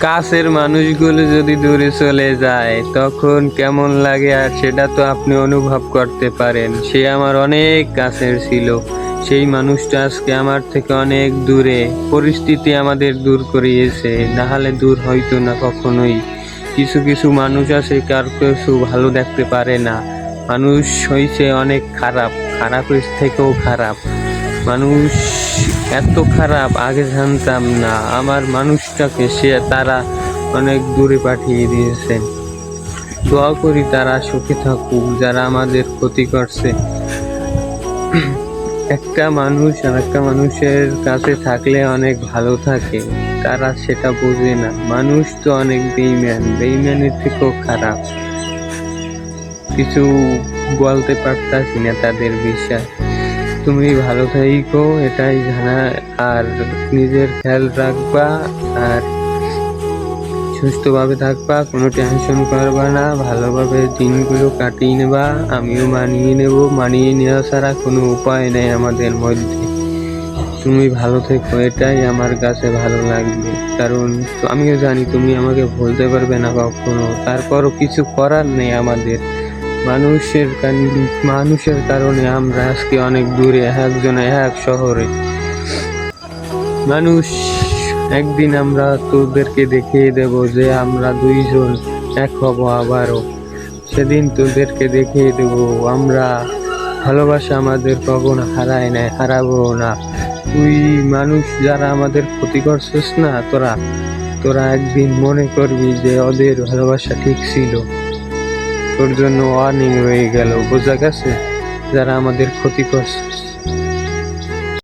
কাছের মানুষগুলো যদি দূরে চলে যায়, তখন কেমন লাগে আর সেটা তো আপনি অনুভব করতে পারেন। সে আমার অনেক কাছের ছিল। সেই মানুষটা আজকে আমার থেকে অনেক দূরে। পরিস্থিতি আমাদের দূর করিয়েছে। না হলে দূর হইতো না কখনোই। কিছু কিছু মানুষ আছে কার কিছু ভালো দেখতে পারে না। মানুষ হয়েছে অনেক খারাপ। খারাপের থেকেও খারাপ। মানুষ এত খারাপ, আগে জানতাম না। আমার মানুষটাকে সে তারা অনেক দূরে পাঠিয়ে দিয়েছেন দোয়া করি তারা সুখে থাকুক, যারা আমাদের ক্ষতি করছে। একটা মানুষ আর একটা মানুষের কাছে থাকলে অনেক ভালো থাকে। তারা সেটা বোঝে না। মানুষ তো অনেক বেইম্যান বেইম্যানের থেকেও খারাপ। কিছু বলতে পারতাছি না তাদের বিষয়। তুমি ভালো থাইকো এটাই জানা। আর নিজের খেয়াল রাখবা, আর সুস্থভাবে থাকবা, কোনো টেনশন করবা না, ভালোভাবে দিনগুলো কাটিয়ে নেবা, আমিও মানিয়ে নেব। মানিয়ে নেওয়া ছাড়া কোনো উপায় নেই আমাদের মধ্যে। তুমি ভালো থেকো, এটাই আমার কাছে ভালো লাগবে। কারণ আমিও জানি তুমি আমাকে ভুলতে পারবে না কখনো। তারপরও কিছু করার নেই আমাদের। মানুষের মানুষের কারণে আমরা আজকে অনেক দূরে, একজন এক শহরে। মানুষ, একদিন আমরা তোদেরকে দেখিয়ে দেব যে আমরা দুইজন এক হব আবারও। সেদিন তোদেরকে দেখিয়ে দেব, আমরা ভালোবাসা আমাদের কখনো হারায় নাই হারাবো না। তুই মানুষ যারা আমাদের ক্ষতি করছিস না, তোরা তোরা একদিন মনে করবি যে ওদের ভালোবাসা ঠিক ছিল। তোর জন্য ওয়ার্নিং হয়ে গেল বোঝা গেছে? যারা আমাদের ক্ষতি করছিস